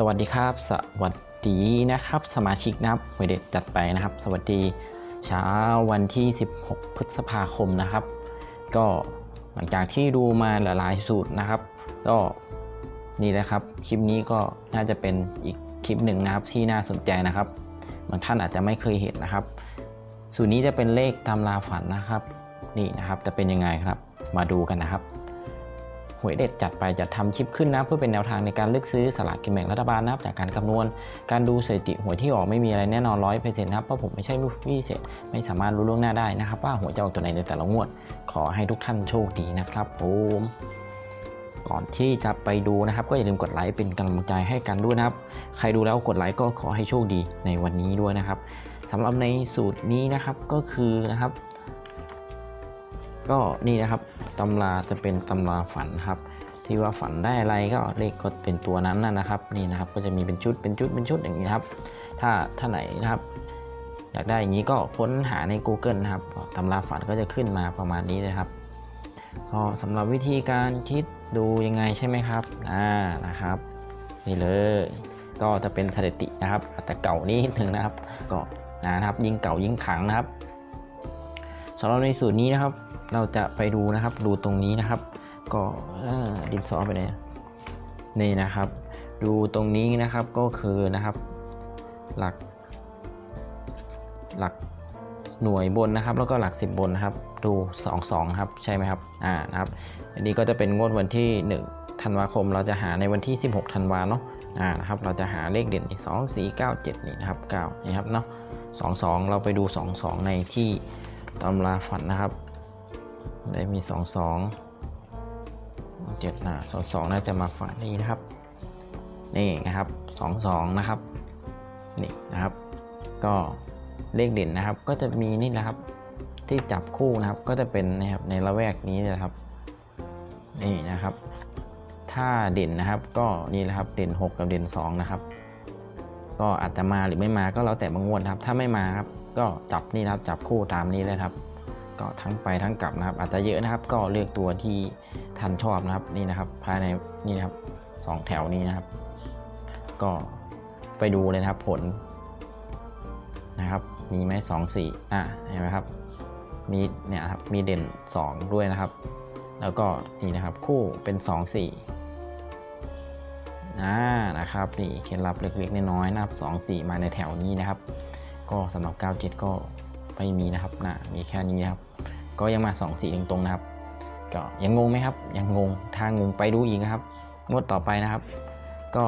สวัสดีครับ สวัสดีนะครับ สมาชิกนะครับเวเด็ดจัดไปนะครับ สวัสดีเช้าวันที่ 16 พฤษภาคมนะครับ ก็หลังจากที่ดูมาหลายๆสูตรนะครับ ก็นี่แหละครับ คลิปนี้ก็น่าจะเป็นอีกคลิปหนึ่งนะครับที่น่าสนใจนะครับบางท่านอาจจะไม่เคยเห็นนะครับ สูตรนี้จะเป็นเลขตำราฝันนะครับ นี่นะครับจะเป็นยังไงครับ มาดูกันนะครับ หวยเด็ดจัดไปจะทำคลิปขึ้นนะ เพื่อเป็นแนวทางในการเลือกซื้อสลากกินแบ่งรัฐบาลนะครับจากการคำนวณ การดูสถิติหวยที่ออกไม่มีอะไรแน่นอนร้อยเปอร์เซ็นต์นะครับเพราะผมไม่ใช่ผู้พิเศษไม่สามารถรู้ล่วงหน้าได้นะครับ ว่าหวยจะออกตัวไหนในแต่ละงวด ขอให้ทุกท่านโชคดีนะครับผมก่อนที่จะไปดูนะครับ ก็อย่าลืมกดไลค์เป็นกำลังใจให้กันด้วยนะครับ ใครดูแล้วกดไลค์ก็ขอให้โชคดีในวันนี้ด้วยนะครับสำหรับในสูตรนี้นะครับก็คือนะครับ ก็นี่นะครับตำราจะเป็นตำราฝันครับ ที่ว่าฝันได้อะไรก็เลขก็เป็นตัวนั้นน่ะนะครับ นี่นะครับก็จะมีเป็นชุดเป็นชุดเป็นชุดอย่างนี้ครับ ถ้าท่าไหนนะครับ อยากได้อย่างนี้ก็ค้นหาใน Google นะครับตำราฝันก็จะขึ้นมาประมาณนี้เลยครับก็สำหรับวิธีการคิดดูยังไงใช่ไหมครับอ่านะครับนี่เลยก็จะเป็นสถิตินะครับอาจจะเก่านิดนึงนะครับก็นะครับ ยิ่งเก่ายิ่งขังนะครับสำหรับในสูตรนี้นะครับ เราจะไปดูนะครับ ดูตรงนี้นะครับ ก็ดินสอไปไหนนี่นะครับ ดูตรงนี้นะครับก็คือนะครับ หลัก หลักหน่วยบนนะครับ แล้วก็หลัก 10 บนนะครับ ดู 2 2ครับใช่ไหมครับอ่านะครับ อันนี้ก็จะเป็นงวดวันที่ 1 ธันวาคม เราจะหาในวันที่ 16 ธันวาเนาะอ่านะครับ เราจะหาเลขเด่นที่2 4 9 7นี่นะครับ9นี่ครับเนาะ2 2เราไปดู2 2ในที่ตำราฝันนะครับ ได้มี2 2 7นะ2 2น่าจะมาฝั่งนี้นะครับ นี่นะครับ2 2นะครับ นี่นะครับ ก็เลขเด่นนะครับ ก็จะมีนี่นะครับ ที่จับคู่นะครับ ก็จะเป็นนะครับในละแวกนี้นะครับ นี่นะครับ ถ้าเด่นนะครับ ก็นี่แหละครับ เด่น 6 กับเด่น 2 นะครับ ก็อาจจะมาหรือไม่มาก็แล้วแต่บางงวดนครับ ถ้าไม่มาครับ ก็จับนี่นะครับ จับคู่ตามนี้เลยครับ ก็ทั้งไปทั้งกลับนะครับ อาจจะเยอะนะครับ ก็เลือกตัวที่ท่านชอบนะครับนี่นะครับ ภายในนี่นะครับสองแถวนี้นะครับ ก็ไปดูเลยนะครับผลนะครับ มีไหมสองสี่อะเห็นไหมครับ มีเนี่ยครับมีเด่น 2 ด้วยนะครับ แล้วก็นี่นะครับคู่เป็น2 4อ่นะครับนี่เคล็ดลับเล็กๆน้อยๆนะครับ2 4 มาในแถวนี้นะครับ ก็สำหรับ 97 ก็ ไม่มีนะครับนะมีแค่นี้นะครับ ก็ยังมา2 4ตรงๆนะครับ ก็ยังงงไหมครับ ยังงงทางงงไปดูอีกนะครับ งวดต่อไปนะครับ ก็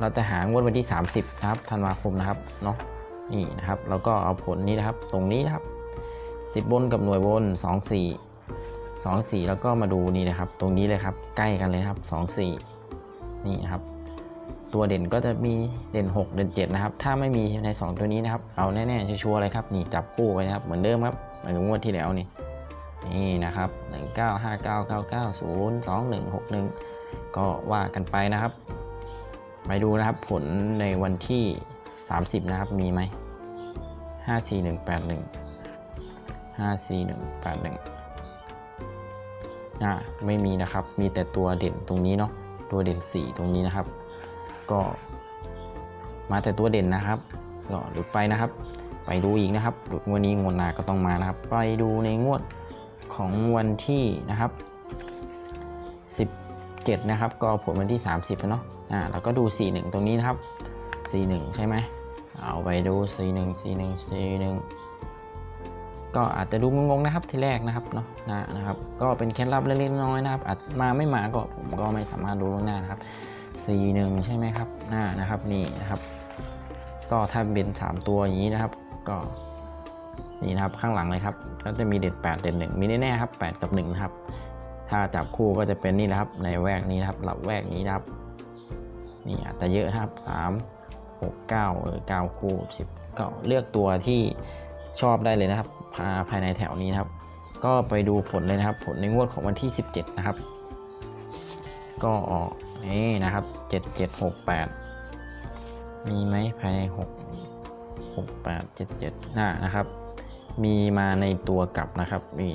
เราจะหางวดวันที่ 30นะครับธันวาคมนะครับเนาะนี่นะครับแล้วก็เอาผลนี้นะครับ ตรงนี้นะครับ 10บนกับหน่วยบน 2 4 2 4 แล้วก็มาดูนี่นะครับ ตรงนี้เลยครับ ใกล้กันเลยครับ 2 4 นี่นะครับ ตัวเด่นก็จะมีเด่น 6 เด่น7นะครับ ถ้าไม่มีใน 2 ตัวนี้นะครับ เอาแน่ๆชัวร์เลยครับ นี่จับคู่ไปนะครับ เหมือนเดิมครับ เหมือนงวดที่แล้วนี่ นี่นะครับ 1 9 5 9 9 9 0 2 1 6 1 ก็ว่ากันไปนะครับ ไปดูนะครับผลในวันที่ 30 นะครับ มีไหม 5 4 1 8 1 5 4 1 8 1อ่าไม่มีนะครับ มีแต่ตัวเด่นตรงนี้เนาะ ตัวเด่น 4 ตรงนี้นะครับ ก็มาแต่ตัวเด่นนะครับก็หลุดไปนะครับ ไปดูอีกนะครับหลุดงวดนี้งวดหน้าก็ต้องมานะครับ ไปดูในงวดของวันที่นะครับ 17 นะครับ ก็ผลวันที่ 30แล้วเนาะอ่าแล้วก็ดู 41 ตรงนี้นะครับ 41 ใช่ไหมเอาไปดู 41 41 41 ก็อาจจะดูงงๆนะครับที่แรกนะครับเนาะนะนะครับ ก็เป็นเคล็ดลับเล็กๆน้อยๆนะครับอาจมาไม่มาก็ผมก็ไม่สามารถรู้ล่วงหน้านะครับ 41ใช่ไหมครับหน้านะครับนี่นะครับ ก็ถ้าเป็น 3 ตัวอย่างนี้นะครับ ก็นี่นะครับข้างหลังเลยครับก็จะมีเด่น8 เด่น1มีแน่ๆครับ 8 กับ1นะครับ ถ้าจับคู่ก็จะเป็นนี่นะครับ ในแวกนี้นะครับหลับแวกนี้นะครับนี่อาจจะเยอะนะครับ 3 6 9เออ9คู่ 10 ก็เลือกตัวที่ชอบได้เลยนะครับพาภายในแถวนี้นะครับ ก็ไปดูผลเลยนะครับ ผลในงวดของวันที่ 17 นะครับ ก็ออก นี่นะครับ7768มีไหมภายใน6 68 77หน้านะครับ มีมาในตัวกลับนะครับมี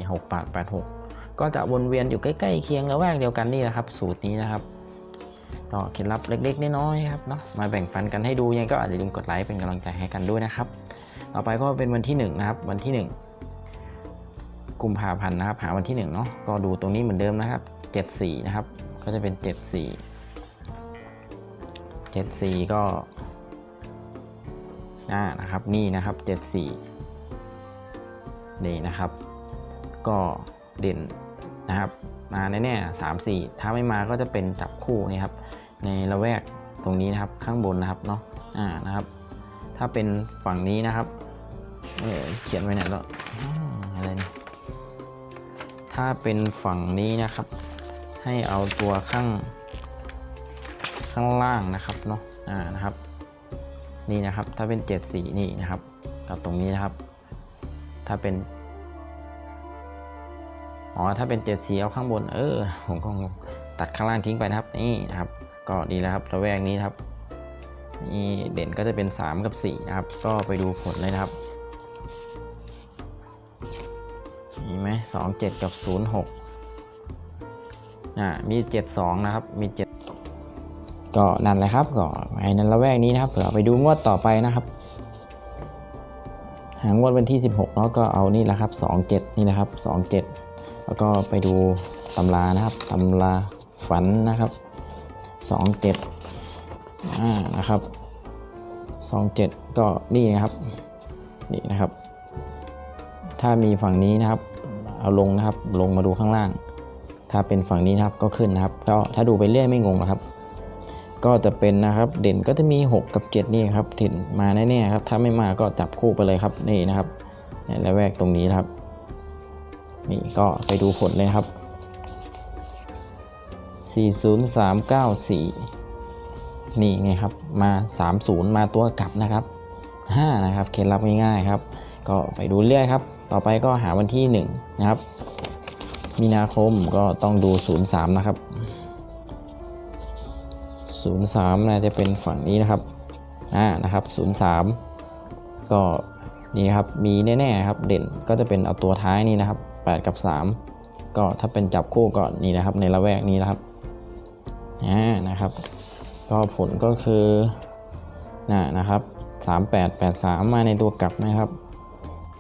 6886ก็จะวนเวียนอยู่ใกล้ๆเคียงระแวกเดียวกันนี่นะครับ สูตรนี้นะครับก็เคล็ดลับเล็กๆน้อยๆครับเนาะมาแบ่งปันกันให้ดูยังไงก็อย่าลืมกดไลค์เป็นกำลังใจให้กันด้วยนะครับ ต่อไปก็เป็นวันที่1นะครับวันที่ 1กุมภาพันธ์นะครับหาวันที่1เนาะก็ดูตรงนี้เหมือนเดิมนะครับ 74 นะครับ ก็จะเป็น 74 74ก็อ่านะครับนี่นะครับ74นี่นะครับ ก็เด่นนะครับ มาแน่ๆสามสี่ถ้าไม่มาก็จะเป็นจับคู่นี่ครับ ในละแวกตรงนี้นะครับข้างบนนะครับเนาะอ่านะครับ ถ้าเป็นฝั่งนี้นะครับเออเขียนไว้ไหนแล้วอ้าวอะไรนี่ถ้าเป็นฝั่งนี้นะครับ ให้เอาตัวข้าง ข้างล่างนะครับเนาะอ่านะครับนี่นะครับถ้าเป็น 7 สีนี่นะครับกับตรงนี้นะครับ ถ้าเป็นอ๋อถ้าเป็น 7 สีเอาข้างบนเออผมก็ตัดข้างล่างทิ้งไปนะครับนี่นะครับ ก็ดีแล้วครับระแวกนี้นครับนี่เด่นก็จะเป็น 3 กับ 4 นะครับ ก็ไปดูผลเลยนะครับมีไหมสองเจ็ดกับศูนย์หกอ่ามีเจ็ดสองนะครับ มีเจ็ด ก็นั่นแหละครับก็ไอ้นั้นละแวกนี้นะครับเผื่อไปดูงวดต่อไปนะครับหางวดวันที่ 16เนาะก็เอานี่แหละครับ 27 นี่นะครับ 27 แล้วก็ไปดูตำรานะครับตำราฝันนะครับ 27อ่านะครับ 27 ก็นี่นะครับนี่นะครับ ถ้ามีฝั่งนี้นะครับ เอาลงนะครับลงมาดูข้างล่าง ถ้าเป็นฝั่งนี้นะครับก็ขึ้นนะครับก็ถ้าดูไปเรื่อยไม่งงนะครับ ก็จะเป็นนะครับเด่นก็จะมี 6 กับ 7 นี่ครับถิ่นมาแน่ๆครับถ้าไม่มาก็จับคู่ไปเลยครับนี่นะครับในละแวกตรงนี้นะครับ นี่ก็ไปดูผลเลยครับ 40394 นี่ไงครับมา 30 มาตัวกลับนะครับ 5 นะครับเคล็ดลับง่ายๆครับ ก็ไปดูเรื่อยครับ ต่อไปก็หาวันที่ 1 นะครับ มีนาคมก็ต้องดู 03 นะครับ 03น่าจะเป็นฝั่งนี้นะครับอ่านะครับ03 ก็นี่ครับมีแน่ๆครับเด่นก็จะเป็นเอาตัวท้ายนี่นะครับ 8 กับ 3 ก็ถ้าเป็นจับคู่ก็นี่นะครับ ในละแวกนี้นะครับอ่านะครับ ก็ผลก็คือน่ะนะครับ 3883 มาในตัวกลับนะครับ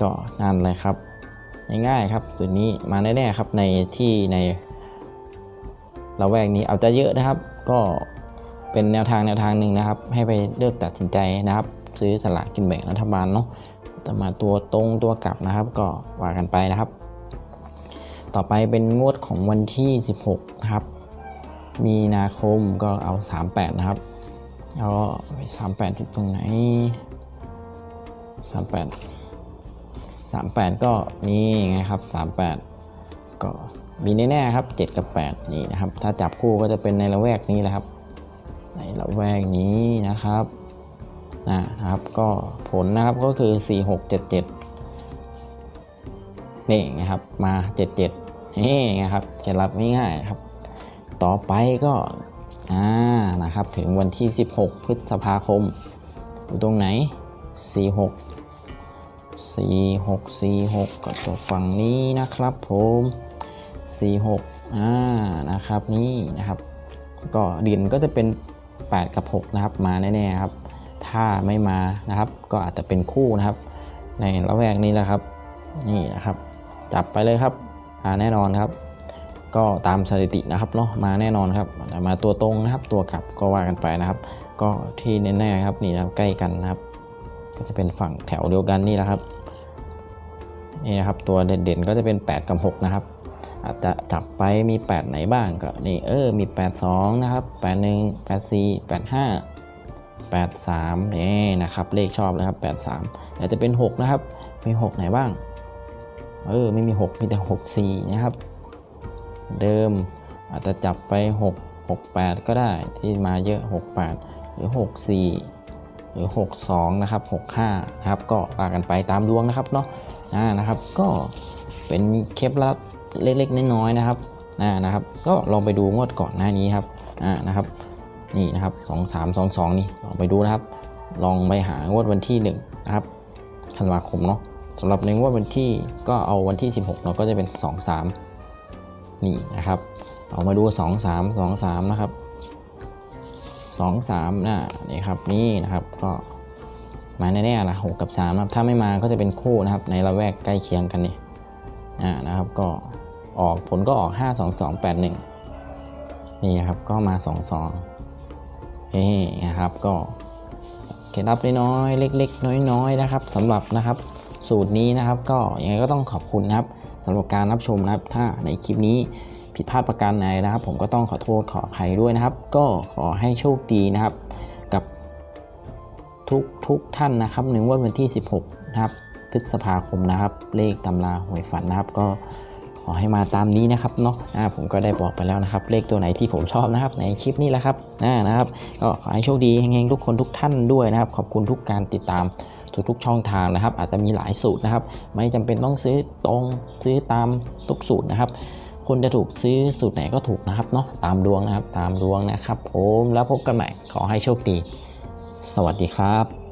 ก็นั่นเลยครับง่ายๆครับส่วนนี้มาแน่ๆครับในที่ในละแวกนี้เอาจะเยอะนะครับ ก็ เป็นแนวทางแนวทางหนึ่งนะครับ ให้ไปเลือกตัดสินใจนะครับ ซื้อสลากกินแบ่งรัฐบาลเนาะแต่มาตัวตรงตัวกลับนะครับ ก็ว่ากันไปนะครับ ต่อไปเป็นงวดของวันที่ 16 นะครับ มีนาคมก็เอา 38 นะครับแล้วก็ไป38ที่ตรงไหน 38 38 ก็นี่ไงครับ 38 ก็มีแน่ๆครับ 7 กับ 8 นี่นะครับ ถ้าจับคู่ก็จะเป็นในละแวกนี้แหละครับ ในละแวกนี้นะครับนะครับก็ผลนะครับก็คือ 4 6 7 7 นี่ไงครับมา 77 นี่ไงครับเคล็ดลับง่ายๆครับ ต่อไปก็อ่านะครับถึงวันที่ 16 พฤษภาคม อยู่ตรงไหน 46 46 46 ก็ตัวฝั่งนี้นะครับผม 46อ่านะครับนี่นะครับ ก็เด่นก็จะเป็น 8 กับ 6 นะครับ มาแน่ๆครับ ถ้าไม่มานะครับ ก็อาจจะเป็นคู่นะครับ ในละแวกนี้แหละครับ นี่นะครับ จับไปเลยครับมาแน่นอนครับ ก็ตามสถิตินะครับเนาะมาแน่นอนครับแต่มาตัวตรงนะครับ ตัวกลับก็ว่ากันไปนะครับ ก็ที่แน่ๆครับนี่นะครับใกล้กันนะครับ ก็จะเป็นฝั่งแถวเดียวกันนี่แหละครับนี่นะครับตัวเด่นๆก็จะเป็น 8 กับ 6 นะครับ อาจจะจับไปมี 8 ไหนบ้างก็นี่เออมี 82 นะครับ 81 84 85 83นี่นะครับ เลขชอบเลยครับ 83แต่จะเป็น 6 นะครับ มี 6 ไหนบ้าง เออไม่มี 6 มีแต่ 64 นะครับ เดิมอาจจะจับไป 6 68 ก็ได้ที่มาเยอะ 68 หรือ 64 หรือ 62 นะครับ 65 นะครับ ก็ว่ากันไปตามดวงนะครับเนาะอ่านะครับ ก็เป็นเคล็ดลับ เล็กๆน้อยๆนะครับอ่านะครับ ก็ลองไปดูงวดก่อนหน้านี้ครับอ่านะครับ นี่นะครับ2 3 2 2 นี่ลองไปดูนะครับ ลองไปหางวดวันที่1นะครับธันวาคมเนาะสำหรับในงวดวันที่ก็เอาวันที่ 16เนาะก็จะเป็น 2 3 นี่นะครับเอามาดู 2 3 2 3 นะครับ 2 3นะนี่ครับนี่นะครับก็มาแน่ๆละหกกับ3นะครับถ้าไม่มาก็จะเป็นคู่นะครับในละแวกใกล้เคียงกันนี่อ่านะครับก็ ออกผลก็ออก 5 2 2 8 1 นี่นะครับก็มา 2 2เฮ้นะครับก็เคล็ดลับน้อยๆเล็ก ๆ น้อยๆนะครับสำหรับนะครับสูตรนี้นะครับก็ยังไงก็ต้องขอบคุณนะครับสำหรับการรับชมนะครับ ถ้าในคลิปนี้ผิดพลาดประการใดนะครับ ผมก็ต้องขอโทษขออภัยด้วยนะครับ ก็ขอให้โชคดีนะครับ กับทุกทุกท่านนะครับในงวดวันที่ 16 นะครับ พฤษภาคมนะครับ เลขตำราหวยฝันนะครับก็ ขอให้มาตามนี้นะครับเนาะอ่าผมก็ได้บอกไปแล้วนะครับ เลขตัวไหนที่ผมชอบนะครับ ในคลิปนี้แหละครับอ่านะครับก็ขอให้โชคดีเฮงๆทุกคนทุกท่านด้วยนะครับ ขอบคุณทุกการติดตามทุกๆช่องทางนะครับ อาจจะมีหลายสูตรนะครับ ไม่จำเป็นต้องซื้อตรงซื้อตามทุกสูตรนะครับคนจะถูกซื้อสูตรไหนก็ถูกนะครับเนาะตามดวงนะครับ ตามดวงนะครับ ผมแล้วพบกันใหม่ขอให้โชคดี สวัสดีครับ